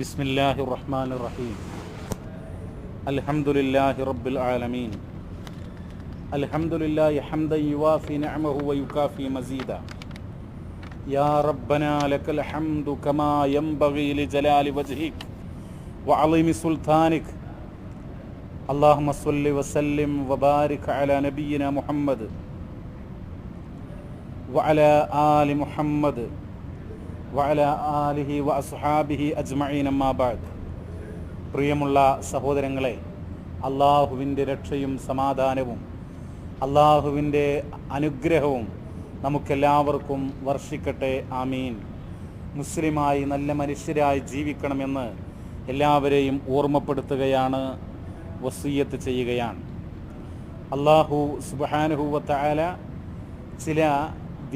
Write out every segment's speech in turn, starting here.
بسم الله الرحمن الرحيم الحمد لله رب العالمين الحمد لله حمدا يوافي نعمه ويكافي مزيدا يا ربنا لك الحمد كما ينبغي لجلال وجهك وعظيم سلطانك اللهم صل وسلم وبارك على نبينا محمد وعلى آل محمد വഅല ആലിഹി വ അസ്ഹാബിഹി അജ്മഈൻ അമ്മാബാദ് പ്രിയമുള്ള സഹോദരങ്ങളെ അള്ളാഹുവിന്റെ രക്ഷയും സമാധാനവും അള്ളാഹുവിന്റെ അനുഗ്രഹവും നമുക്കെല്ലാവർക്കും വർഷിക്കട്ടെ ആമീൻ. മുസ്ലിമായി നല്ല മനുഷ്യരായി ജീവിക്കണമെന്ന് എല്ലാവരെയും ഓർമ്മപ്പെടുത്തുകയാണ് വസീയത്ത് ചെയ്യുകയാണ്. അള്ളാഹു സുബാനുഹൂവത്തായ ചില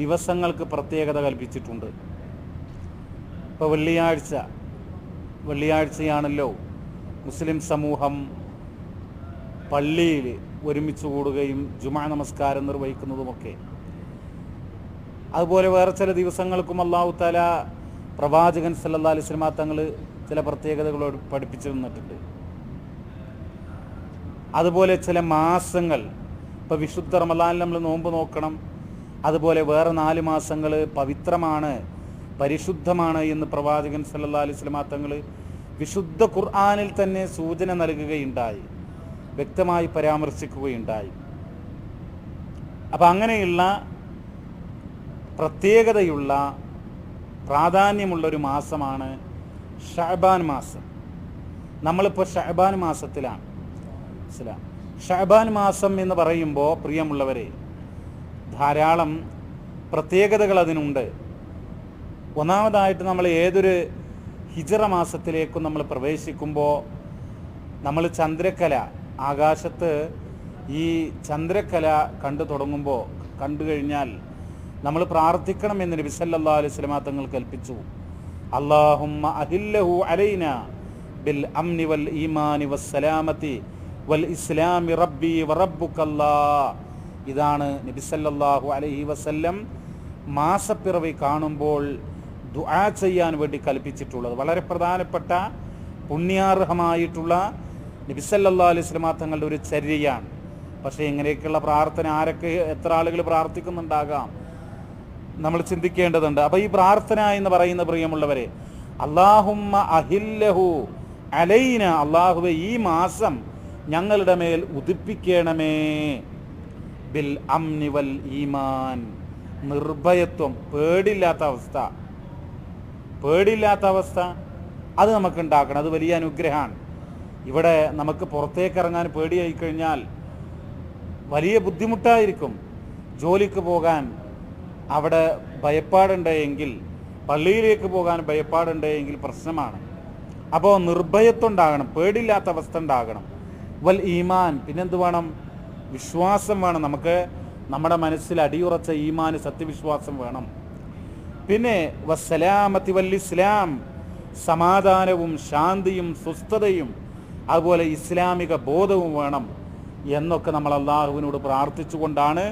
ദിവസങ്ങൾക്ക് പ്രത്യേകത കൽപ്പിച്ചിട്ടുണ്ട്. ഇപ്പോൾ വെള്ളിയാഴ്ച. വെള്ളിയാഴ്ചയാണല്ലോ മുസ്ലിം സമൂഹം പള്ളിയിൽ ഒരുമിച്ച് കൂടുകയും ജുമാ നമസ്കാരം നിർവഹിക്കുന്നതുമൊക്കെ. അതുപോലെ വേറെ ചില ദിവസങ്ങൾക്കും അള്ളാഹു താല പ്രവാചകൻ സല്ലാ അലൈഹി സ്വലമാ തങ്ങൾ ചില പ്രത്യേകതകളോട് പഠിപ്പിച്ചു തന്നിട്ടുണ്ട് അതുപോലെ ചില മാസങ്ങൾ ഇപ്പോൾ വിശുദ്ധ റമലാനിൽ നമ്മൾ നോമ്പ് നോക്കണം. അതുപോലെ വേറെ നാല് മാസങ്ങൾ പവിത്രമാണ്. പരിശുദ്ധമാണ് എന്ന് പ്രവാചകൻ സല്ലാ അലൈഹി സ്വലമാ തങ്ങൾ വിശുദ്ധ ഖുർആാനിൽ തന്നെ സൂചന നൽകുകയുണ്ടായി വ്യക്തമായി പരാമർശിക്കുകയുണ്ടായി. അപ്പം അങ്ങനെയുള്ള പ്രത്യേകതയുള്ള പ്രാധാന്യമുള്ള ഒരു മാസമാണ് ഷഹബാൻ മാസം. നമ്മളിപ്പോൾ ഷഹബാൻ മാസത്തിലാണ്. മനസ്സിലാം ഷഹബാൻ മാസം എന്ന് പറയുമ്പോൾ പ്രിയമുള്ളവരെ ധാരാളം പ്രത്യേകതകൾ അതിനുണ്ട്. ഒന്നാമതായിട്ട് നമ്മൾ ഏതൊരു ഹിജറ മാസത്തിലേക്കും നമ്മൾ പ്രവേശിക്കുമ്പോൾ നമ്മൾ ചന്ദ്രക്കല ആകാശത്ത് ഈ ചന്ദ്രക്കല കണ്ടു തുടങ്ങുമ്പോൾ കണ്ടു കഴിഞ്ഞാൽ നമ്മൾ പ്രാർത്ഥിക്കണം എന്ന് നബി സല്ലല്ലാഹു അലൈഹി വസല്ലം തങ്ങൾ കൽപ്പിച്ചു. അല്ലാഹുമ്മ അഹില്ലഹു അലൈന ബിൽ അംനി വൽ ഈമാനി വസ്സലാമത്തി വൽ ഇസ്ലാമി റബ്ബി വറബ്ബുക്കല്ലാ ഇതാണ് നബി സല്ലല്ലാഹു അലൈഹി വസല്ലം മാസപ്പിറവി കാണുമ്പോൾ ദുആ ചെയ്യാൻ വേണ്ടി കൽപ്പിച്ചിട്ടുള്ളത്. വളരെ പ്രധാനപ്പെട്ട പുണ്യാർഹമായിട്ടുള്ള നബിസല്ലാ അലൈഹി സ്വലമാ തങ്ങളുടെ ഒരു ചര്യയാണ്. പക്ഷേ ഇങ്ങനെയൊക്കെയുള്ള പ്രാർത്ഥന ആരൊക്കെ എത്ര ആളുകൾ പ്രാർത്ഥിക്കുന്നുണ്ടാകാം? നമ്മൾ ചിന്തിക്കേണ്ടതുണ്ട്. അപ്പോൾ ഈ പ്രാർത്ഥന എന്ന് പറയുന്ന പ്രിയമുള്ളവരെ അള്ളാഹുമ്മ അഹില്ലഹു അലൈന അള്ളാഹുവെ ഈ മാസം ഞങ്ങളുടെ മേൽ ഉദിപ്പിക്കണമേ. ബിൽ അംനി വൽ ഈമാൻ. നിർഭയത്വം പേടില്ലാത്ത അവസ്ഥ. പേടില്ലാത്ത അവസ്ഥ. അത് നമുക്ക് ഉണ്ടാക്കണം അത് വലിയ അനുഗ്രഹമാണ്. ഇവിടെ നമുക്ക് പുറത്തേക്ക് ഇറങ്ങാൻ പേടിയായി കഴിഞ്ഞാൽ വലിയ ബുദ്ധിമുട്ടായിരിക്കും ജോലിക്ക് പോകാൻ. അവിടെ ഭയപ്പാടുണ്ടെങ്കിൽ പള്ളിയിലേക്ക് പോകാൻ ഭയപ്പാടുണ്ടെങ്കിൽ പ്രശ്നമാണ്. അപ്പോൾ നിർഭയത്വം ഉണ്ടാകണം പേടില്ലാത്ത അവസ്ഥ ഉണ്ടാകണം. വൽ ഈമാൻ പിന്നെന്ത് വേണം? വിശ്വാസം വേണം. നമുക്ക് നമ്മുടെ മനസ്സിൽ അടിയുറച്ച ഈമാൻ സത്യവിശ്വാസം വേണം. പിന്നെ വസ്സലാമത്തി വല്ലിസ്ലാം സമാധാനവും ശാന്തിയും സുസ്ഥതയും അതുപോലെ ഇസ്ലാമിക ബോധവും വേണം എന്നൊക്കെ നമ്മൾ അള്ളാഹുവിനോട് പ്രാർത്ഥിച്ചുകൊണ്ടാണ്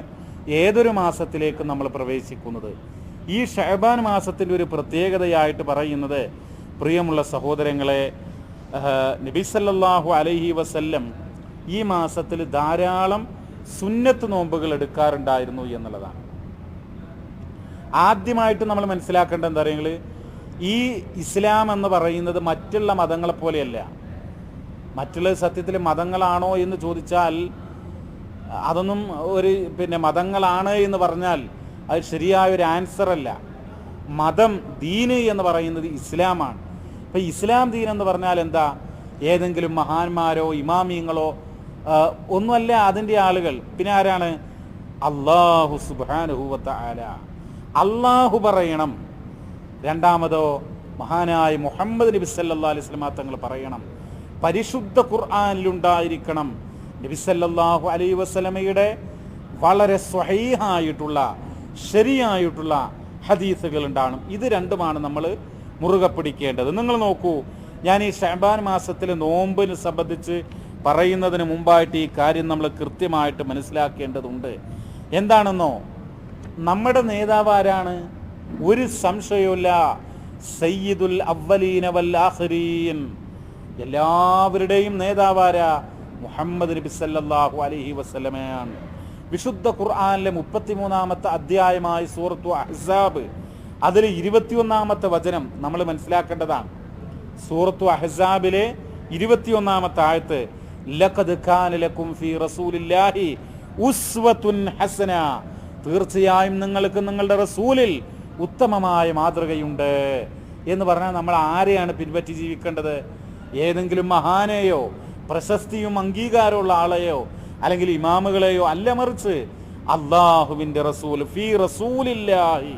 ഏതൊരു മാസത്തിലേക്ക് നമ്മൾ പ്രവേശിക്കുന്നത്. ഈ ഷഹബാൻ മാസത്തിന്റെ ഒരു പ്രത്യേകതയായിട്ട് പറയുന്നത് പ്രിയമുള്ള സഹോദരങ്ങളെ നബിസല്ലാഹു അലൈഹി വസല്ലം ഈ മാസത്തിൽ ധാരാളം സുന്നത്ത് നോമ്പുകൾ എടുക്കാറുണ്ടായിരുന്നു എന്നുള്ളതാണ്. ആദ്യമായിട്ട് നമ്മൾ മനസ്സിലാക്കേണ്ട എന്താ പറയുക ഈ ഇസ്ലാം എന്ന് പറയുന്നത് മറ്റുള്ള മതങ്ങളെ പോലെയല്ല. മറ്റുള്ള സത്യത്തിൽ മതങ്ങളാണോ എന്ന് ചോദിച്ചാൽ അതൊന്നും ഒരു പിന്നെ മതങ്ങളാണ് എന്ന് പറഞ്ഞാൽ അത് ശരിയായ ഒരു ആൻസർ അല്ല. മതം ദീന് എന്ന് പറയുന്നത് ഇസ്ലാമാണ്. ഇപ്പം ഇസ്ലാം ദീൻ എന്ന് പറഞ്ഞാൽ എന്താ? ഏതെങ്കിലും മഹാന്മാരോ ഇമാമിയങ്ങളോ ഒന്നുമല്ല അതിന്റെ ആളുകൾ. പിന്നെ ആരാണ്? അള്ളാഹു സുബാനുഹൂവത്ത ആല അള്ളാഹു പറയണം. രണ്ടാമതോ മഹാനായ മുഹമ്മദ് നബി സല്ലാ അലൈഹി സ്വലമാ തങ്ങൾ പറയണം. പരിശുദ്ധ ഖുർആാനിലുണ്ടായിരിക്കണം. നബി സല്ലാഹു അലൈ വസ്ലമയുടെ വളരെ സ്വഹീഹായിട്ടുള്ള ശരിയായിട്ടുള്ള ഹദീസുകൾ ഉണ്ടാകണം ഇത് രണ്ടുമാണ് നമ്മൾ മുറുകെ പിടിക്കേണ്ടത്. നിങ്ങൾ നോക്കൂ ഞാൻ ഈ ഷാബാൻ മാസത്തിലെ നോമ്പിന് സംബന്ധിച്ച് പറയുന്നതിന് മുമ്പായിട്ട് ഈ കാര്യം നമ്മൾ കൃത്യമായിട്ട് മനസ്സിലാക്കേണ്ടതുണ്ട്. എന്താണെന്നോ? നമ്മുടെ നേതാവ് ആരാണ് ഒരു സംശയവുമില്ല. സയ്യിദുൽ അവലീന വൽ എല്ലാവരുടെയും നേതാവാര മുഹമ്മദ് നബി സല്ലല്ലാഹു അലൈഹി വസല്ലമയാണ്. വിശുദ്ധ ഖുർആനിലെ മുപ്പത്തിമൂന്നാമത്തെ അധ്യായമായ സൂറത്തു അഹ്സാബ് അതിൽ ഇരുപത്തിയൊന്നാമത്തെ വചനം നമ്മൾ മനസ്സിലാക്കേണ്ടതാണ്. സൂറത്തു അഹ്സാബിലെ ഇരുപത്തിയൊന്നാമത്തെ ആയത്ത് ലഖദ് കാന ലക്കും ഫി റസൂലില്ലാഹി ഉസ്വത്തുൻ ഹസന. തീർച്ചയായും നിങ്ങൾക്ക് നിങ്ങളുടെ റസൂലിൽ ഉത്തമമായ മാതൃകയുണ്ട് എന്ന് പറഞ്ഞാൽ നമ്മൾ ആരെയാണ് പിൻപറ്റി ജീവിക്കേണ്ടത്? ഏതെങ്കിലും മഹാനെയോ പ്രശസ്തിയും അംഗീകാരമുള്ള ആളെയോ അല്ലെങ്കിൽ ഇമാമുകളെയോ അല്ല മറിച്ച് അള്ളാഹുവിന്റെ റസൂൽ ഫീ റസൂലില്ലാഹി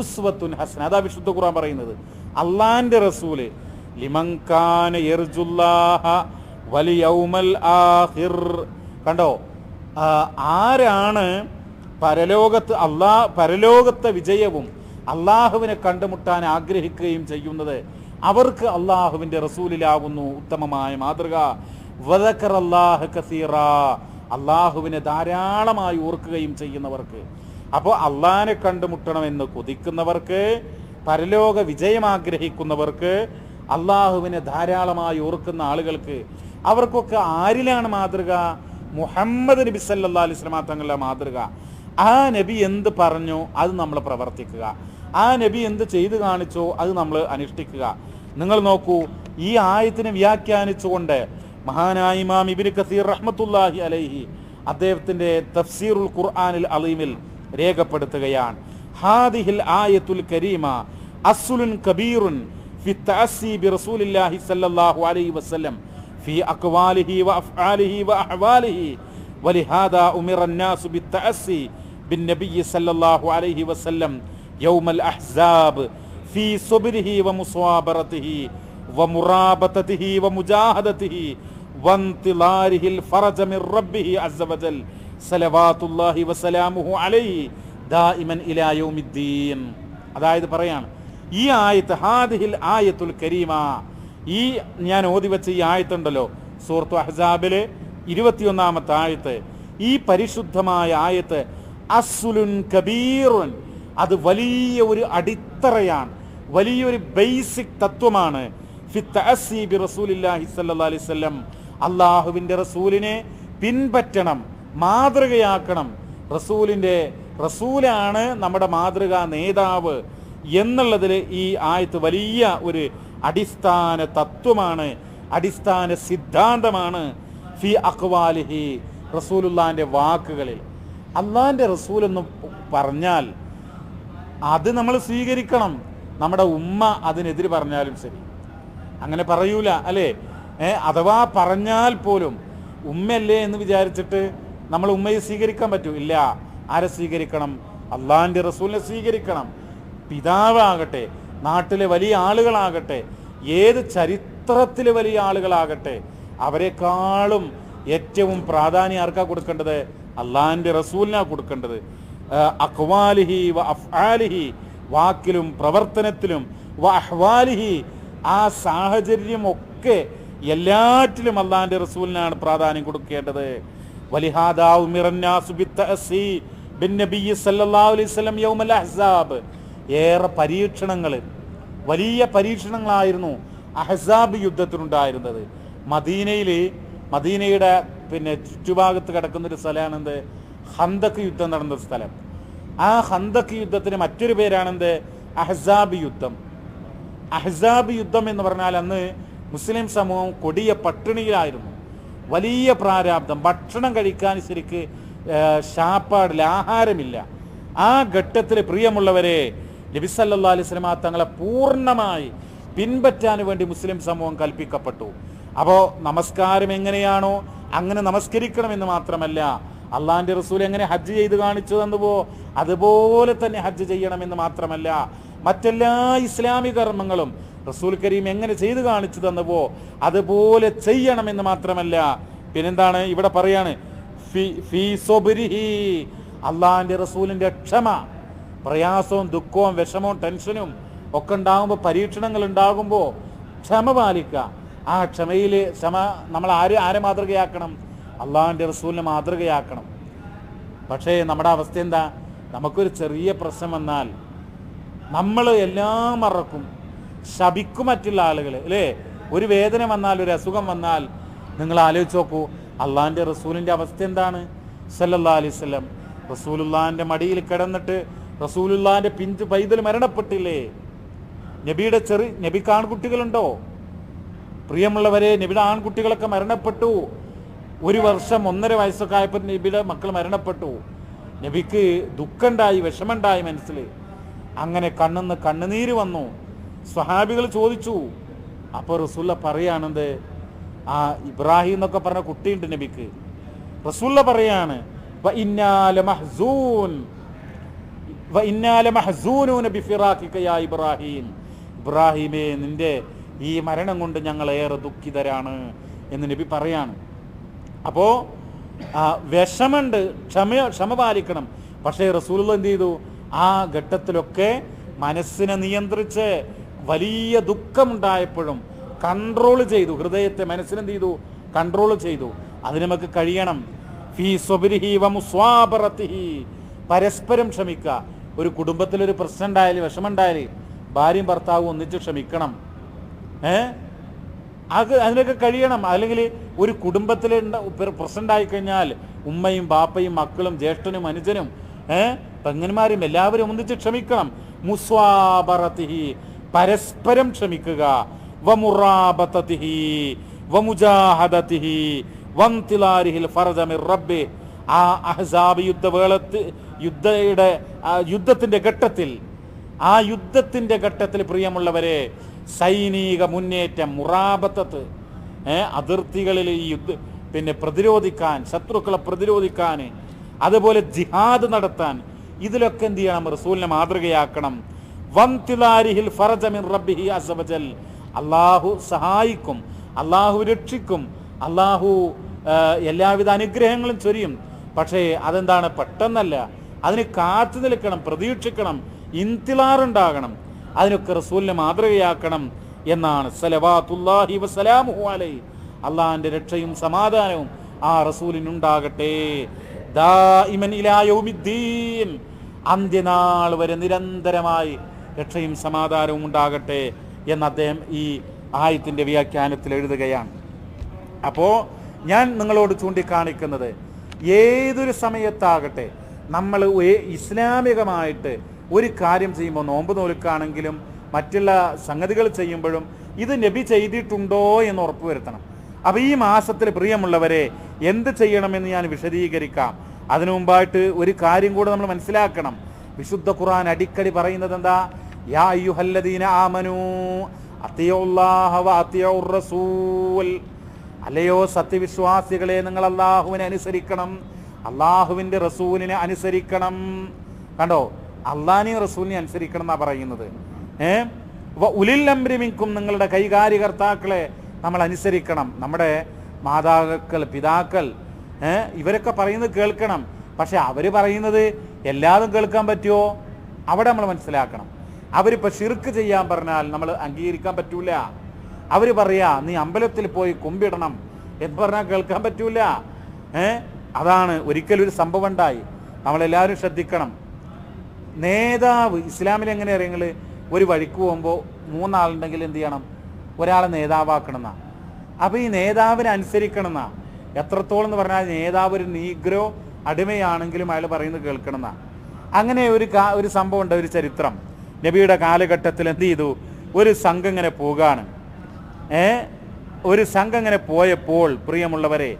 ഉസ്വത്തുൻ ഹസൻ അതാ വിശുദ്ധ ഖുർആൻ പറയുന്നത്. അള്ളാന്റെ റസൂൽ ലിമങ്കാന ആഖിർ. കണ്ടോ? ആരാണ് പരലോകത്ത് അള്ളാ പരലോകത്തെ വിജയവും അള്ളാഹുവിനെ കണ്ടുമുട്ടാൻ ആഗ്രഹിക്കുകയും ചെയ്യുന്നത് അവർക്ക് അള്ളാഹുവിന്റെ റസൂലിലാവുന്നു ഉത്തമമായ മാതൃക. വദക്കർ അല്ലാഹ് കസീറ. അള്ളാഹുവിനെ ധാരാളമായി ഓർക്കുകയും ചെയ്യുന്നവർക്ക്. അപ്പോൾ അള്ളാഹിനെ കണ്ടുമുട്ടണമെന്ന് കൊതിക്കുന്നവർക്ക് പരലോക വിജയം ആഗ്രഹിക്കുന്നവർക്ക് അള്ളാഹുവിനെ ധാരാളമായി ഓർക്കുന്ന ആളുകൾക്ക് അവർക്കൊക്കെ ആരിലാണ് മാതൃക? മുഹമ്മദ് നബി സല്ലാ അലിസ്ലാം തങ്ങളുടെ മാതൃക. ആ നബി എന്ത് പറഞ്ഞു അത് നമ്മൾ പ്രവർത്തിക്കുക ആ നബി എന്ത് ചെയ്തു കാണിച്ചോ അത് നമ്മൾ അനുഷ്ഠിക്കുക നിങ്ങൾ നോക്കൂ ഈ ആയത്തിനെ വ്യാഖ്യാനിച്ചുകൊണ്ട് മഹാനായ ഇമാം ഇബിന് കസീർ റഹ്മത്തുല്ലാഹി അലൈഹി അദ്ദേഹത്തിന്റെ തഫ്സീറുൽ ഖുർആനിൽ അലീമിൽ രേഖപ്പെടുത്തുകയാണ് ഹാദിഹിൽ ആയത്തുൽ കരീമ അസ്ലുൻ കബീറുൻ ഫി തഅസ്സി ബിറസൂലില്ലാഹി സല്ലല്ലാഹു അലൈഹി വസല്ലം في أقواله وأفعاله وأحواله ولهذا أمر الناس بالتأسي بالنبي صلى الله عليه وسلم يوم الأحزاب في صبره ومصابرته ومرابطته ومجاهدته وانتظاره الفرج من ربه عز وجل صلوات الله وسلامه عليه دائما إلى يوم الدين അതായത് പറയാണ് ഈ ആയത്ത് ഹാദിഹിൽ ആയത്തുൽ കരീമ ഈ ഞാൻ ഓതി വെച്ച ഈ ആയത്തുണ്ടല്ലോ സൂറത്തു അഹ്സാബില് ഇരുപത്തിയൊന്നാമത്തെ ആയത്ത് ഈ പരിശുദ്ധമായ ആയത്ത് അസുലുൻ കബീറുൻ. അത് വലിയ ഒരു അടിത്തറയാണ്. വലിയൊരു ബേസിക് തത്വമാണ്. അള്ളാഹുവിന്റെ റസൂലിനെ പിൻപറ്റണം മാതൃകയാക്കണം. റസൂലിന്റെ റസൂലാണ് നമ്മുടെ മാതൃകാ നേതാവ് എന്നുള്ളതിൽ ഈ ആയത്ത് വലിയ ഒരു അടിസ്ഥാന തത്വമാണ് അടിസ്ഥാന സിദ്ധാന്തമാണ്. ഫി അക്വാലിഹി റസൂലുല്ലാന്റെ വാക്കുകളിൽ. അള്ളാന്റെ റസൂൽ എന്ന് പറഞ്ഞാൽ അത് നമ്മൾ സ്വീകരിക്കണം. നമ്മുടെ ഉമ്മ അതിനെതിര് പറഞ്ഞാലും ശരി. അങ്ങനെ പറയൂല അല്ലേ? അഥവാ പറഞ്ഞാൽ പോലും ഉമ്മയല്ലേ എന്ന് വിചാരിച്ചിട്ട് നമ്മൾ ഉമ്മയെ സ്വീകരിക്കാൻ പറ്റൂ. ഇല്ല ആരെ സ്വീകരിക്കണം? അള്ളാഹിന്റെ റസൂലിനെ സ്വീകരിക്കണം. പിതാവാകട്ടെ നാട്ടിലെ വലിയ ആളുകളാകട്ടെ ഏത് ചരിത്രത്തിലെ വലിയ ആളുകളാകട്ടെ അവരെക്കാളും ഏറ്റവും പ്രാധാന്യം ആർക്കാ കൊടുക്കേണ്ടത്? അള്ളാഹിന്റെ റസൂലിനാണ് കൊടുക്കേണ്ടത്. അഖ്വാലിഹി വ അഫ്ആലിഹി വാക്കിലും പ്രവർത്തനത്തിലും വ അഹ്വാലിഹി ആ സാഹചര്യം ഒക്കെ എല്ലാറ്റിലും അള്ളാഹിന്റെ റസൂലിനാണ് പ്രാധാന്യം കൊടുക്കേണ്ടത്. ഏറെ പരീക്ഷണങ്ങൾ വലിയ പരീക്ഷണങ്ങളായിരുന്നു അഹ്സാബ് യുദ്ധത്തിനുണ്ടായിരുന്നത്. മദീനയിൽ മദീനയുടെ പിന്നെ ചുറ്റുഭാഗത്ത് കിടക്കുന്നൊരു സ്ഥലമാണ് എന്ത് ഹന്തക്ക് യുദ്ധം നടന്ന സ്ഥലം. ആ ഹന്തക്ക് യുദ്ധത്തിന് മറ്റൊരു പേരാണെന്ത്? അഹ്സാബ് യുദ്ധം. അഹ്സാബ് യുദ്ധം എന്ന് പറഞ്ഞാൽ അന്ന് മുസ്ലിം സമൂഹം കൊടിയ പട്ടിണിയിലായിരുന്നു. വലിയ പ്രാരാബ്ദം. ഭക്ഷണം കഴിക്കാൻ ശരിക്ക് ഷാപ്പാടിൽ ആഹാരമില്ല. ആ ഘട്ടത്തിൽ പ്രിയമുള്ളവരെ നബിസല്ലാ അലൈഹി സ്വലമ തങ്ങളെ പൂർണമായി പിൻപറ്റാൻ വേണ്ടി മുസ്ലിം സമൂഹം കൽപ്പിക്കപ്പെട്ടു. അപ്പോൾ നമസ്കാരം എങ്ങനെയാണോ അങ്ങനെ നമസ്കരിക്കണമെന്ന് മാത്രമല്ല അള്ളാഹിന്റെ റസൂൽ എങ്ങനെ ഹജ്ജ് ചെയ്ത് കാണിച്ചു തന്നുവോ അതുപോലെ തന്നെ ഹജ്ജ് ചെയ്യണമെന്ന് മാത്രമല്ല മറ്റെല്ലാ ഇസ്ലാമിക കർമ്മങ്ങളും റസൂൽ കരീം എങ്ങനെ ചെയ്ത് കാണിച്ചു തന്നുവോ അതുപോലെ ചെയ്യണമെന്ന് മാത്രമല്ല. പിന്നെന്താണ്? ഇവിടെ പറയാണ് അള്ളാഹിന്റെ റസൂലിന്റെ ക്ഷമ പ്രയാസവും ദുഃഖവും വിഷമവും ടെൻഷനും ഒക്കെ ഉണ്ടാകുമ്പോൾ പരീക്ഷണങ്ങൾ ഉണ്ടാകുമ്പോൾ ക്ഷമ പാലിക്കുക. ആ ക്ഷമയിൽ ക്ഷമ നമ്മൾ ആര് ആരെ മാതൃകയാക്കണം? അള്ളാഹുവിന്റെ റസൂലിനെ മാതൃകയാക്കണം. പക്ഷേ നമ്മുടെ അവസ്ഥ എന്താ? നമുക്കൊരു ചെറിയ പ്രശ്നം വന്നാൽ നമ്മൾ എല്ലാം മറക്കും. ശപിക്കും മറ്റുള്ള ആളുകൾ അല്ലേ? ഒരു വേദന വന്നാൽ ഒരു അസുഖം വന്നാൽ നിങ്ങൾ ആലോചിച്ച് നോക്കൂ അള്ളാഹിന്റെ റസൂലിന്റെ അവസ്ഥ എന്താണ്? സല്ലല്ലാ അലൈഹി സ്വലം റസൂലുള്ളാഹിന്റെ മടിയിൽ കിടന്നിട്ട് റസൂലുള്ളാഹിന്റെ പിഞ്ചു പൈതൽ മരണപ്പെട്ടില്ലേ? നബിയുടെ ചെറു നബി ആൺകുട്ടികളുണ്ടോ പ്രിയമുള്ളവരെ നിബിഡ ആൺകുട്ടികളൊക്കെ മരണപ്പെട്ടു. ഒരു വർഷം ഒന്നര വയസ്സൊക്കെ ആയപ്പോൾ നബിയുടെ മക്കൾ മരണപ്പെട്ടു. നബിക്ക് ദുഃഖമുണ്ടായി വിഷമമുണ്ടായി മനസ്സിൽ അങ്ങനെ കണ്ണെന്ന് കണ്ണുനീര് വന്നു. സ്വഹാബികൾ ചോദിച്ചു അപ്പോൾ റസൂല്ല പറയാണെന്ത് ആ ഇബ്രാഹിം എന്നൊക്കെ പറഞ്ഞ കുട്ടിയുണ്ട് നബിക്ക്. റസൂല്ല പറയാണ് "വ മഹ്സൂൻ വ ഇന്നാല മഹ്സൂനൂന ബിഫിറാഖിക യാ ഇബ്രാഹിം. ഇബ്രാഹിമേ നിന്റെ ഈ മരണം കൊണ്ട് ഞങ്ങൾ ഏറെ ദുഃഖിതരാണ് എന്ന് നബി പറയാണ്. അപ്പോ ആ, വിഷമുണ്ട് ക്ഷമ ക്ഷമ പാലിക്കണം. പക്ഷേ റസൂൽ എന്ത് ചെയ്തു? ആ ഘട്ടത്തിലൊക്കെ മനസ്സിനെ നിയന്ത്രിച്ച് വലിയ ദുഃഖമുണ്ടായപ്പോഴും കൺട്രോൾ ചെയ്തു. ഹൃദയത്തെ മനസ്സിനെന്ത് ചെയ്തു? കൺട്രോൾ ചെയ്തു. അതിന് നമുക്ക് കഴിയണം. ഫീ സ്വബിരിഹി വ പരസ്പരം ക്ഷമിക്കുക. ഒരു കുടുംബത്തിലൊരു പ്രശ്നം ഉണ്ടായാൽ വിഷമുണ്ടായാൽ ഭാര്യയും ഭർത്താവും ഒന്നിച്ച് ക്ഷമിക്കണം. ഏ? അത് അതിനൊക്കെ കഴിയണം. അല്ലെങ്കിൽ ഒരു കുടുംബത്തിൽ പ്രസന്റ് ആയിക്കഴിഞ്ഞാൽ കഴിഞ്ഞാൽ ഉമ്മയും ബാപ്പയും മക്കളും ജ്യേഷ്ഠനും അനുജനും ഏ? പെങ്ങന്മാരും എല്ലാവരും ഒന്നിച്ച് ക്ഷമിക്കണം. മുസ്വാബറത്തിഹി പരസ്പരം ക്ഷമിക്കുക. മിർ ആ യുദ്ധത്തിന്റെ ഘട്ടത്തിൽ ആ യുദ്ധത്തിന്റെ ഘട്ടത്തിൽ പ്രിയമുള്ളവരെ സൈനിക മുന്നേറ്റം മുറാബത്തത്ത് അതിർത്തികളിൽ യുദ്ധ പിന്നെ പ്രതിരോധിക്കാൻ ശത്രുക്കളെ പ്രതിരോധിക്കാൻ അതുപോലെ ജിഹാദ് നടത്താൻ ഇതിലൊക്കെ എന്ത് ചെയ്യണം? റസൂലിനെ മാതൃകയാക്കണം. റബ്ബിഹി അള്ളാഹു സഹായിക്കും അള്ളാഹു രക്ഷിക്കും അള്ളാഹു എല്ലാവിധ അനുഗ്രഹങ്ങളും ചൊരിയും. പക്ഷേ അതെന്താണ്? പെട്ടെന്നല്ല. അതിന് കാത്തു നിൽക്കണം പ്രതീക്ഷിക്കണം ഇന്തിലാറുണ്ടാകണം. അതിനൊക്കെ റസൂലിനെ മാതൃകയാക്കണം എന്നാണ്. അള്ളാഹിന്റെ രക്ഷയും സമാധാനവും ആ റസൂലിനുണ്ടാകട്ടെ. അന്ത്യനാൾ വരെ നിരന്തരമായി രക്ഷയും സമാധാനവും ഉണ്ടാകട്ടെ എന്ന് അദ്ദേഹം ഈ ആയത്തിന്റെ വ്യാഖ്യാനത്തിൽ എഴുതുകയാണ്. അപ്പോ ഞാൻ നിങ്ങളോട് ചൂണ്ടിക്കാണിക്കുന്നത് ഏതൊരു സമയത്താകട്ടെ നമ്മൾ ഇസ്ലാമികമായിട്ട് ഒരു കാര്യം ചെയ്യുമ്പോൾ നോമ്പ് നോൽക്കാണെങ്കിലും മറ്റുള്ള സംഗതികൾ ചെയ്യുമ്പോഴും ഇത് നബി ചെയ്തിട്ടുണ്ടോ എന്ന് ഉറപ്പുവരുത്തണം അപ്പോൾ ഈ മാസത്തിൽ പ്രിയമുള്ളവരെ എന്ത് ചെയ്യണമെന്ന് ഞാൻ വിശദീകരിക്കാം. അതിനു മുമ്പായിട്ട് ഒരു കാര്യം കൂടെ നമ്മൾ മനസ്സിലാക്കണം. വിശുദ്ധ ഖുർആൻ അടിക്കടി പറയുന്നത് എന്താ? യാ അയ്യുഹല്ലദീന ആമനൂ റസൂൽ. അല്ലയോ സത്യവിശ്വാസികളെ നിങ്ങൾ അള്ളാഹുവിനെ അനുസരിക്കണം. അള്ളാഹുവിന്റെ റസൂലിനെ അനുസരിക്കണം. കണ്ടോ? അള്ളാഹിനെയും റസൂലിനെ അനുസരിക്കണം എന്നാ പറയുന്നത്. ഏ? ഉലിൽ അംരിമിക്കും നിങ്ങളുടെ കൈകാര്യകർത്താക്കളെ നമ്മൾ അനുസരിക്കണം. നമ്മുടെ മാതാക്കൾ പിതാക്കൾ ഇവരൊക്കെ പറയുന്നത് കേൾക്കണം. പക്ഷെ അവർ പറയുന്നത് എല്ലാതും കേൾക്കാൻ പറ്റുമോ അവിടെ നമ്മൾ മനസ്സിലാക്കണം. അവരിപ്പോൾ ഷിർക്ക് ചെയ്യാൻ പറഞ്ഞാൽ നമ്മൾ അംഗീകരിക്കാൻ പറ്റൂല. അവർ പറയാ നീ അമ്പലത്തിൽ പോയി കുമ്പിടണം എന്ന് പറഞ്ഞാൽ കേൾക്കാൻ പറ്റൂല. ഏ? അതാണ് ഒരിക്കലും ഒരു സംഭവം ഉണ്ടായി. നമ്മളെല്ലാവരും ശ്രദ്ധിക്കണം. നേതാവ് ഇസ്ലാമിൽ എങ്ങനെ അറിയങ്ങൾ ഒരു വഴിക്ക് പോകുമ്പോൾ മൂന്നാളുണ്ടെങ്കിൽ എന്ത് ചെയ്യണം? ഒരാളെ നേതാവാക്കണം എന്നാ അപ്പൊ ഈ നേതാവിനെ അനുസരിക്കണം എന്നാ എത്രത്തോളം എന്ന് പറഞ്ഞാൽ നേതാവ് ഒരു നീഗ്രോ അടിമയാണെങ്കിലും അയാൾ പറയുന്നത് കേൾക്കണം എന്നാ അങ്ങനെ ഒരു കാ- ഒരു സംഭവം ഉണ്ട് ഒരു ചരിത്രം. നബിയുടെ കാലഘട്ടത്തിൽ എന്ത് ചെയ്തു? ഒരു സംഘം ഇങ്ങനെ പോകാണ്. ഏ? ഒരു സംഘം ഇങ്ങനെ പോയപ്പോൾ പ്രിയമുള്ളവരെ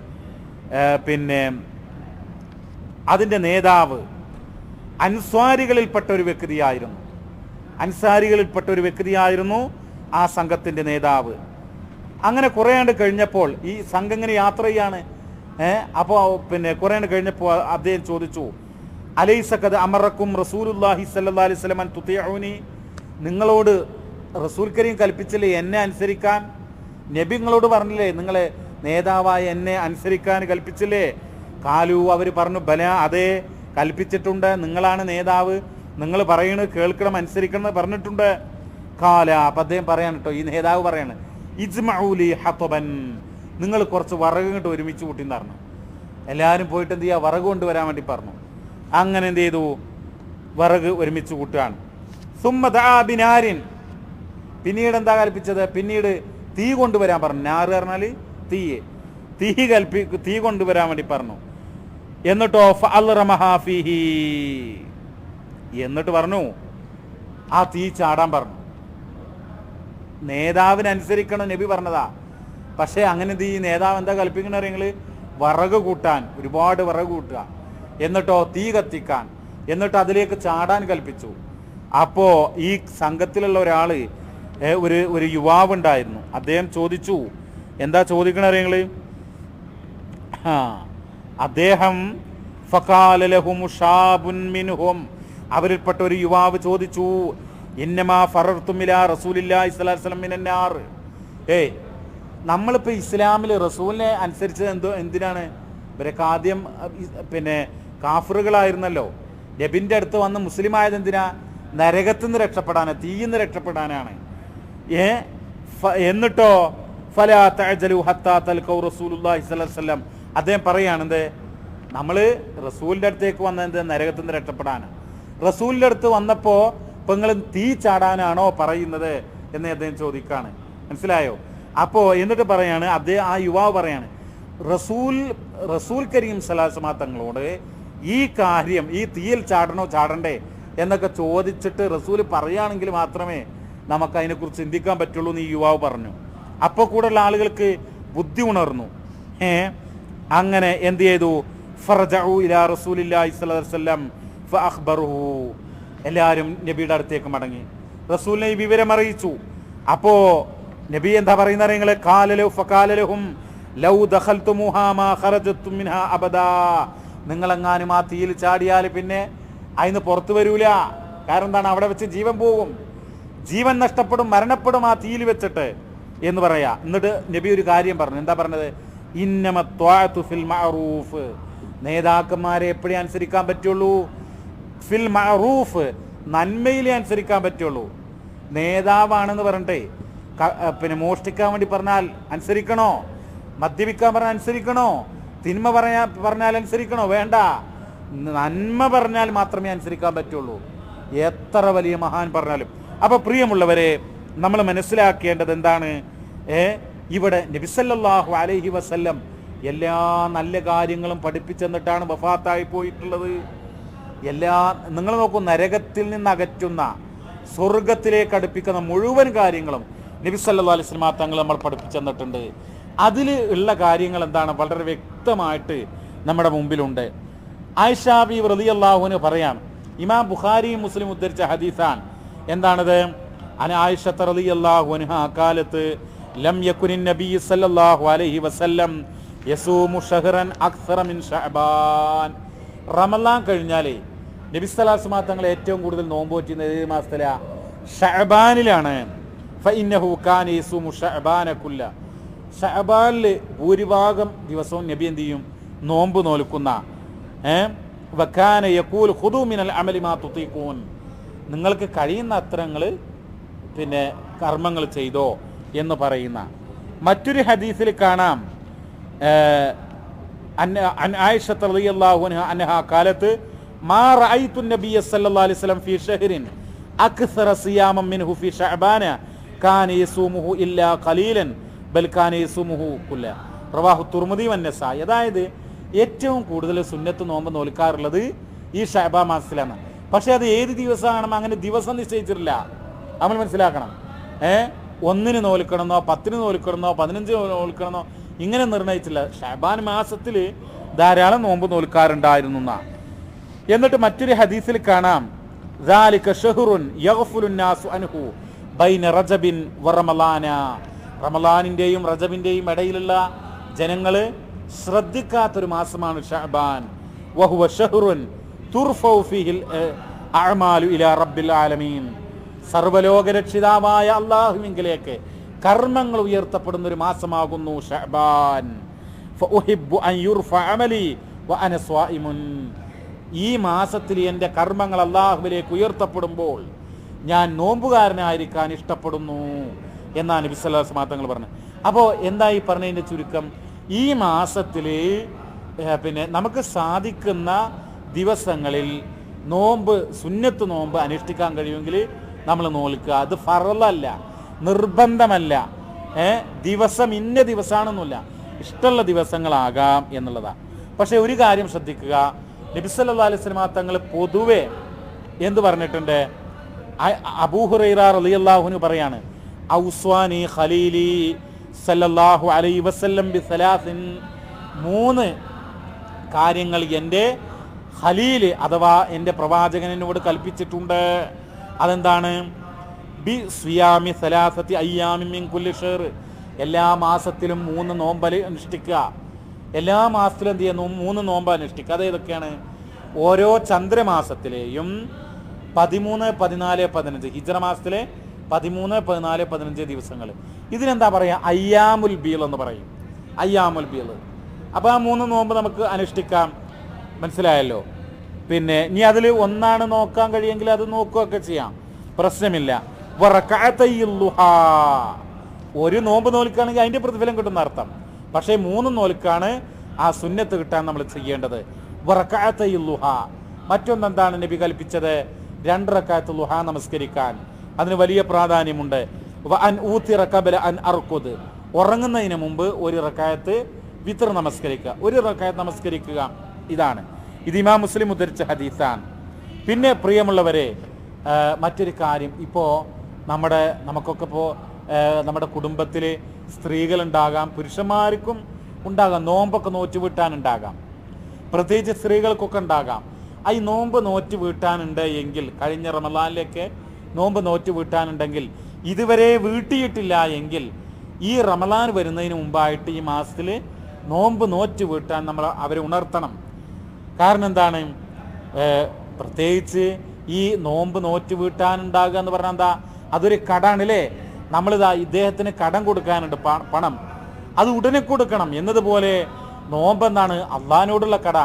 പിന്നെ അതിന്റെ നേതാവ് അൻസ്വാരികളിൽപ്പെട്ട ഒരു വ്യക്തിയായിരുന്നു. അൻസാരികളിൽപ്പെട്ട ഒരു വ്യക്തിയായിരുന്നു ആ സംഘത്തിന്റെ നേതാവ്. അങ്ങനെ കുറേയാണ്ട് കഴിഞ്ഞപ്പോൾ ഈ സംഘം ഇങ്ങനെ യാത്ര ചെയ്യാണ്. അപ്പോൾ പിന്നെ കുറേയാണ്ട് കഴിഞ്ഞപ്പോൾ അദ്ദേഹം ചോദിച്ചു അലൈസക്കത് അമറക്കും റസൂലുല്ലാഹി സല്ലല്ലാഹി അലൈഹി സ്വലമൻ അൻ നിങ്ങളോട് റസൂൽ കരീം കൽപ്പിച്ചില്ലേ എന്നെ അനുസരിക്കാൻ? നബി നിങ്ങളോട് പറഞ്ഞില്ലേ നിങ്ങളെ നേതാവായ എന്നെ അനുസരിക്കാൻ കൽപ്പിച്ചില്ലേ? കാലു അവർ പറഞ്ഞു ബല അതെ കൽപ്പിച്ചിട്ടുണ്ട്. നിങ്ങളാണ് നേതാവ്. നിങ്ങൾ പറയണത് കേൾക്കണം അനുസരിക്കണം എന്ന് പറഞ്ഞിട്ടുണ്ട്. കാല അപ്പം അദ്ദേഹം പറയാണ് കേട്ടോ ഈ നേതാവ് പറയാണ് ഇജ്മൗലി ഹത്തബൻ നിങ്ങൾ കുറച്ച് വറക് ഇങ്ങോട്ട് ഒരുമിച്ച് കൂട്ടിന്ന് പറഞ്ഞു എല്ലാവരും പോയിട്ട് എന്ത് ചെയ്യുക വറക് കൊണ്ടുവരാൻ വേണ്ടി പറഞ്ഞു. അങ്ങനെ എന്ത് ചെയ്തു? വറക് ഒരുമിച്ച് കൂട്ടുകയാണ്. സുമ്മതാബിനാരിൻ പിന്നീട് എന്താ കൽപ്പിച്ചത്? പിന്നീട് തീ കൊണ്ടുവരാൻ പറഞ്ഞു. ഞാറ് പറഞ്ഞാൽ തീയെ. തീ കൽപ്പി തീ കൊണ്ടുവരാൻ വേണ്ടി പറഞ്ഞു. എന്നിട്ടോ ഫഅൽറമഹാഫിഹി എന്നിട്ട് പറഞ്ഞു ആ തീ ചാടാൻ പറഞ്ഞു. നേതാവിനനുസരിക്കണം നബി പറഞ്ഞതാ. പക്ഷേ അങ്ങനെ ഈ നേതാവ് എന്താ കൽപ്പിക്കണ അറിയങ്ങൾ വിറക് കൂട്ടാൻ ഒരുപാട് വിറക് കൂട്ടുക. എന്നിട്ടോ തീ കത്തിക്കാൻ. എന്നിട്ട് അതിലേക്ക് ചാടാൻ കൽപ്പിച്ചു. അപ്പോ ഈ സംഘത്തിലുള്ള ഒരാൾ ഒരു ഒരു യുവാവ് ഉണ്ടായിരുന്നു. അദ്ദേഹം ചോദിച്ചു എന്താ ചോദിക്കണ അറിയങ്ങൾ ആ, അദ്ദേഹം അവരിൽപ്പെട്ട ഒരു യുവാവ് ചോദിച്ചു ഇന്നമാ ഇസ്ലാമിൽ റസൂലിനെ അനുസരിച്ചത് എന്തോ എന്തിനാണ്? ഇവരൊക്കെ ആദ്യം പിന്നെ കാഫറുകളായിരുന്നല്ലോ. നബിന്റെ അടുത്ത് വന്ന് മുസ്ലിം ആയത് എന്തിനാ? നരകത്തു നിന്ന് രക്ഷപ്പെടാനാണ് തീയിൽ രക്ഷപ്പെടാനാണ്. ഏ എന്നിട്ടോ? ഫലാ തഅജലു ഹത്താ തൽക്കൗ റസൂലുള്ളാഹി സ്വല്ലല്ലാഹി അലൈഹി വസല്ലം. അദ്ദേഹം പറയുകയാണ് എന്ത്? നമ്മൾ റസൂലിന്റെ അടുത്തേക്ക് വന്നത് എന്ത്? നരകത്തു നിന്ന് രക്ഷപ്പെടാനാണ്. റസൂലിന്റെ അടുത്ത് വന്നപ്പോൾ ഇപ്പം നിങ്ങൾ തീ ചാടാനാണോ പറയുന്നത് എന്ന് അദ്ദേഹം ചോദിക്കുകയാണ് മനസ്സിലായോ? അപ്പോൾ എന്നിട്ട് പറയാണ് അദ്ദേഹം ആ യുവാവ് പറയാണ് റസൂൽ റസൂൽ കരീം സലാസമാ തങ്ങളോട് ഈ കാര്യം ഈ തീയിൽ ചാടണോ ചാടണ്ടേ എന്നൊക്കെ ചോദിച്ചിട്ട് റസൂൽ പറയുകയാണെങ്കിൽ മാത്രമേ നമുക്ക് അതിനെക്കുറിച്ച് ചിന്തിക്കാൻ പറ്റുള്ളൂ എന്ന് ഈ യുവാവ് പറഞ്ഞു. അപ്പോൾ കൂടെയുള്ള ആളുകൾക്ക് ബുദ്ധി ഉണർന്നു. ഏ അങ്ങനെ എന്ത് ചെയ്തു? ഫറജഉ ഇലാ എല്ലാവരും നബിയുടെ അടുത്തേക്ക് മടങ്ങി. റസൂലിനെ ഈ വിവരം അറിയിച്ചു. അപ്പോ നബി എന്താ പറയുന്ന നിങ്ങളെ കാലലു ഫകാലലഹും ലൗ മാ അബദാ. നിങ്ങളെങ്ങാനും ആ തീയിൽ ചാടിയാൽ പിന്നെ അതിന് പുറത്തു വരൂല. കാരണം എന്താണ്? അവിടെ വെച്ച് ജീവൻ പോകും. ജീവൻ നഷ്ടപ്പെടും മരണപ്പെടും ആ തീയിൽ വെച്ചിട്ട് എന്ന് പറയാ. എന്നിട്ട് നബി ഒരു കാര്യം പറഞ്ഞു. എന്താ പറഞ്ഞത്? ഫിൽ മഅറൂഫ്. നേതാക്കന്മാരെ എപ്പോഴേ അനുസരിക്കാൻ പറ്റുള്ളൂ? ഫിൽ മഅറൂഫ് നന്മയിലേ അനുസരിക്കാൻ പറ്റുള്ളൂ. നേതാവാണെന്ന് പറഞ്ഞിട്ടേ പിന്നെ മോഷ്ടിക്കാൻ വേണ്ടി പറഞ്ഞാൽ അനുസരിക്കണോ? മദ്യപിക്കാൻ പറഞ്ഞാൽ അനുസരിക്കണോ? തിന്മ പറയാ പറഞ്ഞാൽ അനുസരിക്കണോ? വേണ്ട. നന്മ പറഞ്ഞാൽ മാത്രമേ അനുസരിക്കാൻ പറ്റുള്ളൂ. എത്ര വലിയ മഹാൻ പറഞ്ഞാലും. അപ്പോൾ പ്രിയമുള്ളവരെ നമ്മൾ മനസ്സിലാക്കേണ്ടത് എന്താണ്? ഏ ഇവിടെ നബിസല്ലാഹു അലൈഹി വസല്ലം എല്ലാ നല്ല കാര്യങ്ങളും പഠിപ്പിച്ചെന്നിട്ടാണ് വഫാത്തായി പോയിട്ടുള്ളത്. എല്ലാ നിങ്ങൾ നോക്കൂ നരകത്തിൽ നിന്ന് അകറ്റുന്ന സ്വർഗത്തിലേക്ക് അടുപ്പിക്കുന്ന മുഴുവൻ കാര്യങ്ങളും നബി അലൈഹി വസല്ലം തങ്ങൾ നമ്മൾ പഠിപ്പിച്ചെന്നിട്ടുണ്ട്. അതിൽ ഉള്ള കാര്യങ്ങൾ എന്താണ്? വളരെ വ്യക്തമായിട്ട് നമ്മുടെ മുമ്പിലുണ്ട്. ആയിഷാബി റളിയല്ലാഹുവിന് പറയാം ഇമാം ബുഖാരിയും മുസ്ലിം ഉദ്ധരിച്ച ഹദീസാൻ എന്താണത്? അന റതി റളിയല്ലാഹു ആ അക്കാലത്ത് ലം യകുനിൻ നബി സല്ലല്ലാഹു അലൈഹി വസല്ലം യസൂമു ഷഹ്റൻ അക്സറ മിൻ ഷഅബാൻ. റമലാൻ കഴിഞ്ഞാലേ നബി സ്വലാസ്മാ തങ്ങൾ ഏറ്റവും കൂടുതൽ നോമ്പ് പറ്റുന്നത് ഏത് മാസത്തിലാ? ഷഅബാനിലാണ്. ഫഇന്നഹു കാന യസൂമു ഷഅബാന കുല്ല. ഷഅബാനിൽ ഭൂരിഭാഗം ദിവസവും നബി എന്ത് ചെയ്യും? നോമ്പ് നോൽക്കുന്ന. ഏ? വക്കാന യഖൂൽ ഖുദു മിനൽ അമലി മാ തുതീഖൂൻ നിങ്ങൾക്ക് കഴിയുന്ന അത്രങ്ങൾ പിന്നെ കർമ്മങ്ങൾ ചെയ്തോ? എന്ന് പറയുന്ന. മറ്റൊരു ഹദീസിൽ കാണാം. ഏഹ്, റളിയല്ലാഹു മാ നബിയ അലൈഹി വസല്ലം ഫീ അക്സറ മിൻഹു ഫീ ഇല്ലാ ഖലീലൻ ബൽ കുല്ല. അതായത് ഏറ്റവും കൂടുതൽ സുന്നത്ത് നോമ്പ് നോൽക്കാറുള്ളത് ഈ ഷഹബ മാസത്തിലാണ്. പക്ഷെ അത് ഏത് ദിവസമാണെന്ന് അങ്ങനെ ദിവസം നിശ്ചയിച്ചിട്ടില്ല. നമ്മൾ മനസ്സിലാക്കണം. ഏ? ഒന്നിന് നോൽക്കണമെന്നോ പത്തിന് നോൽക്കണമെന്നോ പതിനഞ്ച് നോൽക്കണമെന്നോ ഇങ്ങനെ നിർണയിച്ചില്ല. ഷബാൻ മാസത്തിൽ ധാരാളം നോമ്പ് നോൽക്കാറുണ്ടായിരുന്നു എന്നാണ് എന്നിട്ട് മറ്റൊരു ഹദീസിൽ കാണാം. റമലാനിന്റെയും റജബിന്റെയും ഇടയിലുള്ള ജനങ്ങൾ ശ്രദ്ധിക്കാത്തൊരു മാസമാണ് ഷഹബാൻ വഹുവ ഷഹുറുൻ തുർഫൗ ഫീഹിൽ അഅമാലു ഇലാ റബ്ബിൽ ആലമീൻ. സർവലോകരക്ഷിതാവായ അള്ളാഹുവിങ്കിലേക്ക് കർമ്മങ്ങൾ ഉയർത്തപ്പെടുന്ന ഒരു മാസമാകുന്നു സ്വായിമുൻ ഈ മാസത്തിൽ എന്റെ കർമ്മങ്ങൾ അള്ളാഹുവിലേക്ക് ഉയർത്തപ്പെടുമ്പോൾ ഞാൻ നോമ്പുകാരനായിരിക്കാൻ ഇഷ്ടപ്പെടുന്നു എന്നാണ് അലൈഹി തങ്ങൾ പറഞ്ഞത്. അപ്പോൾ എന്താ ഈ പറഞ്ഞതിന്റെ ചുരുക്കം? ഈ മാസത്തിൽ പിന്നെ നമുക്ക് സാധിക്കുന്ന ദിവസങ്ങളിൽ നോമ്പ് സുന്നത്ത് നോമ്പ് അനുഷ്ഠിക്കാൻ കഴിയുമെങ്കിൽ നമ്മൾ നോൽക്കുക. അത് ഫറലല്ല. നിർബന്ധമല്ല. ഏ? ദിവസം ഇന്ന ദിവസമാണെന്നില്ല ഇഷ്ടമുള്ള ദിവസങ്ങളാകാം എന്നുള്ളതാണ് പക്ഷേ ഒരു കാര്യം ശ്രദ്ധിക്കുക. നബിസല്ലാ അലൈഹി സ്വലമാ തങ്ങൾ പൊതുവെ എന്ത് പറഞ്ഞിട്ടുണ്ട്? അബൂഹുറൈറ പറയാണ്. ഔസ്വാനി ഖലീലി സല്ലല്ലാഹു അലൈഹി വസല്ലം ബി സലാസിൻ. മൂന്ന് കാര്യങ്ങൾ എന്റെ ഖലീൽ അഥവാ എന്റെ പ്രവാചകനോട് കൽപ്പിച്ചിട്ടുണ്ട്. അതെന്താണ്? ബി സിയാമി സലാസത്തി അയ്യാമി മിൻ കുല്ലി ഷെർ. എല്ലാ മാസത്തിലും മൂന്ന് നോമ്പൽ അനുഷ്ഠിക്കുക. എല്ലാ മാസത്തിലും എന്ത് ചെയ്യുന്നു? മൂന്ന് നോമ്പ് അനുഷ്ഠിക്കുക. അത് ഏതൊക്കെയാണ്? ഓരോ ചന്ദ്രമാസത്തിലെയും പതിമൂന്ന് പതിനാല് പതിനഞ്ച്. ഹിജറ മാസത്തിലെ പതിമൂന്ന് പതിനാല് പതിനഞ്ച് ദിവസങ്ങൾ ഇതിനെന്താ പറയുക അയ്യാമുൽ ബീൽ എന്ന് പറയും. അയ്യാമുൽ ബീൽ. അപ്പോൾ ആ മൂന്ന് നോമ്പ് നമുക്ക് അനുഷ്ഠിക്കാം. മനസ്സിലായല്ലോ? പിന്നെ ഇനി അതിൽ ഒന്നാണ് നോക്കാൻ കഴിയെങ്കിൽ അത് നോക്കുകയൊക്കെ ചെയ്യാം. പ്രശ്നമില്ല. ഒരു നോമ്പ് നോൽക്കുകയാണെങ്കിൽ അതിന്റെ പ്രതിഫലം കിട്ടുന്ന അർത്ഥം. പക്ഷേ മൂന്ന് നോൽക്കാണ് ആ സുന്നത്ത് കിട്ടാൻ നമ്മൾ ചെയ്യേണ്ടത്. ളുഹാ. മറ്റൊന്നെന്താണ് നബി കൽപ്പിച്ചത്? രണ്ട് റക്കായത്ത് ലുഹ നമസ്കരിക്കാൻ. അതിന് വലിയ പ്രാധാന്യമുണ്ട്. അൻ ഉറങ്ങുന്നതിന് മുമ്പ് ഒരു റക്കായത്ത് വിത്ര നമസ്കരിക്കുക. ഒരു റക്കായത്ത് നമസ്കരിക്കുക. ഇതാണ്. ഇത് ഇമാം മുസ്ലിം ഉദ്ധരിച്ച ഹദീസാണ്. പിന്നെ പ്രിയമുള്ളവരെ മറ്റൊരു കാര്യം. ഇപ്പോൾ നമ്മുടെ നമുക്കൊക്കെ ഇപ്പോൾ നമ്മുടെ കുടുംബത്തിൽ സ്ത്രീകളുണ്ടാകാം പുരുഷന്മാർക്കും ഉണ്ടാകാം നോമ്പൊക്കെ നോറ്റ് വീട്ടാനുണ്ടാകാം പ്രത്യേകിച്ച് സ്ത്രീകൾക്കൊക്കെ ഉണ്ടാകാം. ആ ഈ നോമ്പ് നോറ്റ് വീട്ടാനുണ്ട് എങ്കിൽ കഴിഞ്ഞ റമലാനിലേക്ക് നോമ്പ് നോറ്റ് വീട്ടാനുണ്ടെങ്കിൽ ഇതുവരെ വീട്ടിയിട്ടില്ല എങ്കിൽ ഈ റമലാൻ വരുന്നതിന് മുമ്പായിട്ട് ഈ മാസത്തിൽ നോമ്പ് നോറ്റ് വീട്ടാൻ നമ്മൾ അവരെ ഉണർത്തണം. കാരണം എന്താണ്? പ്രത്യേകിച്ച് ഈ നോമ്പ് നോറ്റ് വീട്ടാനുണ്ടാകുക എന്ന് പറഞ്ഞാൽ എന്താ? അതൊരു കടാണ് അല്ലേ നമ്മളിതാ ഇദ്ദേഹത്തിന് കടം കൊടുക്കാനുണ്ട് പണം. അത് ഉടനെ കൊടുക്കണം. എന്നതുപോലെ നോമ്പ് എന്താണ്? അള്ളഹാനോടുള്ള കട.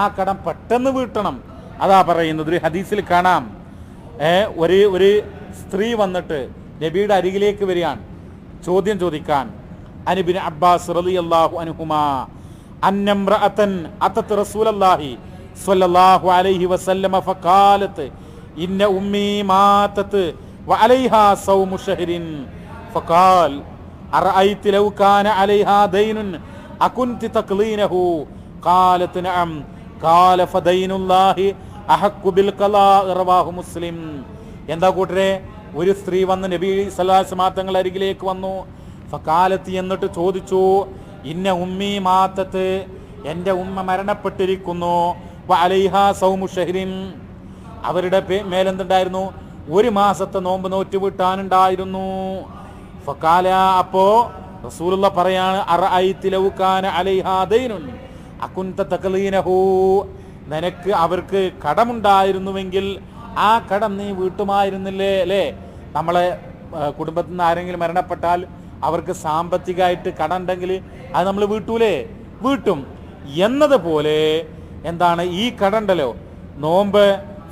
ആ കടം പെട്ടെന്ന് വീട്ടണം. അതാ പറയുന്നത്. ഒരു ഹദീസിൽ കാണാം. ഒരു ഒരു സ്ത്രീ വന്നിട്ട് നബിയുടെ അരികിലേക്ക് വരികയാണ്. ചോദ്യം ചോദിക്കാൻ. അനുബിൻ അബ്ബാസ് റലി അള്ളാഹു അൻഹുമാ അന്നംറഅതൻ അതത് റസൂലല്ലാഹി സ്വല്ലല്ലാഹു അലൈഹി വസല്ലമ ഫഖാലത്ത് ഇന്ന ഉമ്മി മാതത് വഅലൈഹാ സൗമു ഷഹ്രിൻ. ഫഖാൽ അറഅയ്തി ലൗ കാന അലൈഹാ ദൈനുൻ അകുൻതി തഖ്ലീനഹു ഖാലത്ത് നഅം ഖാല ഫദൈനുല്ലാഹി അഹഖു ബിൽ ഖലാ റവാഹു മുസ്ലിം. എന്താ കൂട്ടരെ ഒരു സ്ത്രീ വന്ന് നബി സല്ലാസ് തങ്ങൾ അരികിലേക്ക് വന്നു. ഫക്കാലത്ത് എന്നിട്ട് ചോദിച്ചു ഇന്ന ഉമ്മി മാത്തത്ത് എന്റെ ഉമ്മ മരണപ്പെട്ടിരിക്കുന്നു. അലൈഹ സൗമു ഷഹ്രിം അവരുടെ മേലെന്തുണ്ടായിരുന്നു? ഒരു മാസത്തെ നോമ്പ് നോറ്റ് വിട്ടാനുണ്ടായിരുന്നു. ഫക്കാല അപ്പോ റസൂലുള്ള പറയാണ് നിനക്ക് അവർക്ക് കടമുണ്ടായിരുന്നുവെങ്കിൽ ആ കടം നീ വീട്ടുമായിരുന്നില്ലേ? അല്ലേ? നമ്മളെ കുടുംബത്തിൽ നിന്ന് ആരെങ്കിലും മരണപ്പെട്ടാൽ അവർക്ക് സാമ്പത്തികമായിട്ട് കടമുണ്ടെങ്കിൽ അത് നമ്മൾ വീട്ടൂലേ? വീട്ടും. എന്നതുപോലെ എന്താണ് ഈ കടണ്ടല്ലോ നോമ്പ്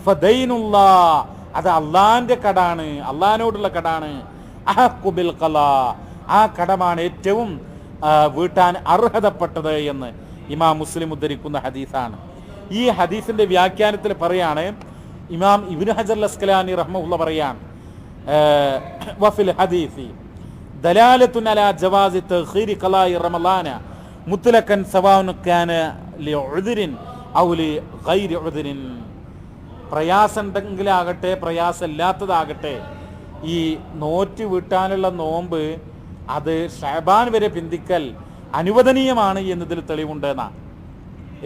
ഫദൈനുള്ള അത് അള്ളാന്റെ കടാണ്. അള്ളഹാനോടുള്ള കടാണ്. ആ കടമാണ് ഏറ്റവും വീട്ടാൻ അർഹതപ്പെട്ടത് എന്ന് ഇമാം മുസ്ലിം ഉദ്ധരിക്കുന്ന ഹദീസാണ്. ഈ ഹദീസിന്റെ വ്യാഖ്യാനത്തിൽ പറയാണ് ഇമാം ഇബിൻ ഹജർ ലസ്കലാനി റഹ്മുള്ള പറയാൻ വഫിൽ ഹദീസി ദലാലത്തുൻ അലാ ജവാസി തഖീരി റമളാന കാന ഔ പ്രയാസമുണ്ടെങ്കിലാകട്ടെ പ്രയാസമില്ലാത്തതാകട്ടെ ഈ നോറ്റ് വീട്ടാനുള്ള നോമ്പ് അത് ഷാബാൻ വരെ പിന്തിക്കൽ അനുവദനീയമാണ് എന്നതിൽ തെളിവുണ്ട് എന്നാ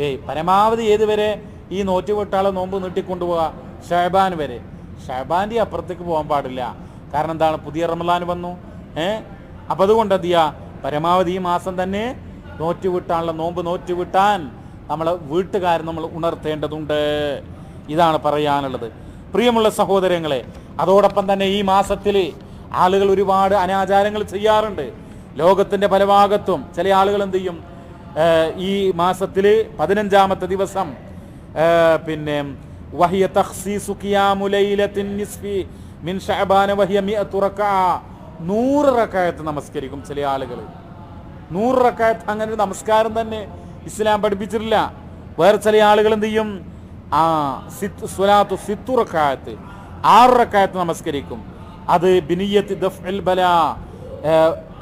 ഏയ് പരമാവധി ഏതുവരെ ഈ നോറ്റ് വീട്ടാളെ നോമ്പ് നീട്ടിക്കൊണ്ടുപോവുക ഷാബാൻ വരെ. ഷാബാന്റെ അപ്പുറത്തേക്ക് പോകാൻ പാടില്ല. കാരണം എന്താണ്? പുതിയ റമലാൻ വന്നു. ഏ? അപ്പം അതുകൊണ്ട് എന്ത് പരമാവധി ഈ മാസം തന്നെ നോറ്റ് വിട്ടാനുള്ള നോമ്പ് നോറ്റ് വിട്ടാൻ നമ്മളെ വീട്ടുകാർ നമ്മൾ ഉണർത്തേണ്ടതുണ്ട്. ഇതാണ് പറയാനുള്ളത്. പ്രിയമുള്ള സഹോദരങ്ങളെ അതോടൊപ്പം തന്നെ ഈ മാസത്തിൽ ആളുകൾ ഒരുപാട് അനാചാരങ്ങൾ ചെയ്യാറുണ്ട്. ലോകത്തിന്റെ പല ഭാഗത്തും ചില ആളുകൾ എന്ത് ചെയ്യും? ഈ മാസത്തിൽ പതിനഞ്ചാമത്തെ ദിവസം പിന്നെ വഹിയ തഖ്സീസു ഖിയാമു ലൈലത്തിൻ നിസ്ഫി മിൻ ശഅബാന വഹിയ മിഅത്തു നൂറ് റക്കായത്ത് നമസ്കരിക്കും ചില ആളുകൾ നൂറ് റക്കായത്ത് അങ്ങനെ ഒരു നമസ്കാരം തന്നെ ഇസ്ലാം പഠിപ്പിച്ചിട്ടില്ല. വേറെ ചില ആളുകൾ എന്ത് ചെയ്യും? ആ സിത്ത് സ്വലാത്തു സിത്തു റക്കായത്ത് ആറ് റക്കായത്ത് നമസ്കരിക്കും. അത് ബിനിയത്ത് ദഫ്ഇൽ ബല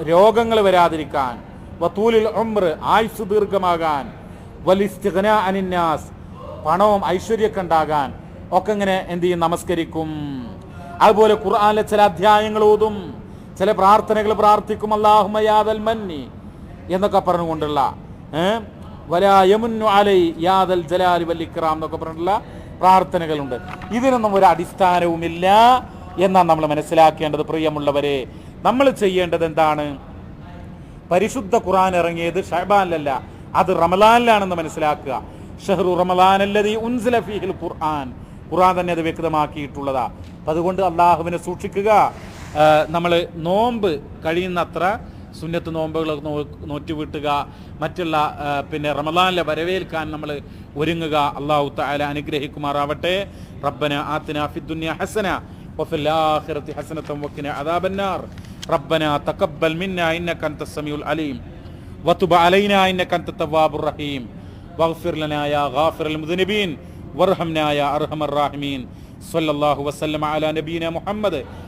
രോഗങ്ങൾ വരാതിരിക്കാൻ വത്തൂലിൽ ഒമ്ര ആയുസ് ദീർഘമാകാൻ വലിസ്തിഗ്ന അനിന്നാസ് പണവും ഐശ്വര്യമൊക്കെ ഉണ്ടാകാൻ ഒക്കെ ഇങ്ങനെ എന്ത് ചെയ്യും? നമസ്കരിക്കും. അതുപോലെ ഖുർആാനിലെ ചില അധ്യായങ്ങൾ ഓതും. ചില പ്രാർത്ഥനകൾ പ്രാർത്ഥിക്കും അള്ളാഹുമയാദൽ മന്നി എന്നൊക്കെ പറഞ്ഞുകൊണ്ടുള്ള വലായമുന്നു അലൈ യാദൽ ജലാലി വല്ലിക്രാം എന്നൊക്കെ പറഞ്ഞിട്ടുള്ള പ്രാർത്ഥനകളുണ്ട്. ഇതിനൊന്നും ഒരു അടിസ്ഥാനവുമില്ല എന്നാണ് നമ്മൾ മനസ്സിലാക്കേണ്ടത് പ്രിയമുള്ളവരെ. നമ്മൾ ചെയ്യേണ്ടത് എന്താണ്? പരിശുദ്ധ ഖുറാൻ ഇറങ്ങിയത് ഷഹബാനിലല്ല അത് റമലാനിലാണെന്ന് മനസ്സിലാക്കുക. ഷെഹ്റു റമലാൻ അല്ലതി ഉൻസില ഫീഹിൽ ഖുർആൻ. ഖുർആൻ തന്നെ അത് വ്യക്തമാക്കിയിട്ടുള്ളതാ. അപ്പം അതുകൊണ്ട് അള്ളാഹുവിനെ സൂക്ഷിക്കുക. നമ്മൾ നോമ്പ് കഴിയുന്നത്ര സുന്നത്ത് നോമ്പുകളൊക്കെ നോ നോറ്റുവിട്ടുക മറ്റുള്ള പിന്നെ റമദാനിലെ വരവേൽക്കാൻ നമ്മൾ ഒരുങ്ങുക. അള്ളാഹു താല അനുഗ്രഹിക്കുമാറാവട്ടെ. റബ്ബന ആത്തിന ഫിദ്ദുന്യ ഹസന വഫിൽ ആഖിറത്തി ഹസനത്തും വക്കിന അദാബന്നാർ. റബ്ബന തഖബ്ബൽ മിന്ന ഇന്നക കന്ത സമിയുൽ അലീം. വതുബ് അലൈന ഇന്നക കന്ത തവ്വാബുർ റഹീം. വഗ്ഫിർ ലനാ യാ ഗാഫിറൽ മുദ്നിബീൻ. വർഹംനാ യാ അർഹമർ റഹീമീൻ. സല്ലല്ലാഹു വസല്ലമ അലാ നബീന മുഹമ്മദ്.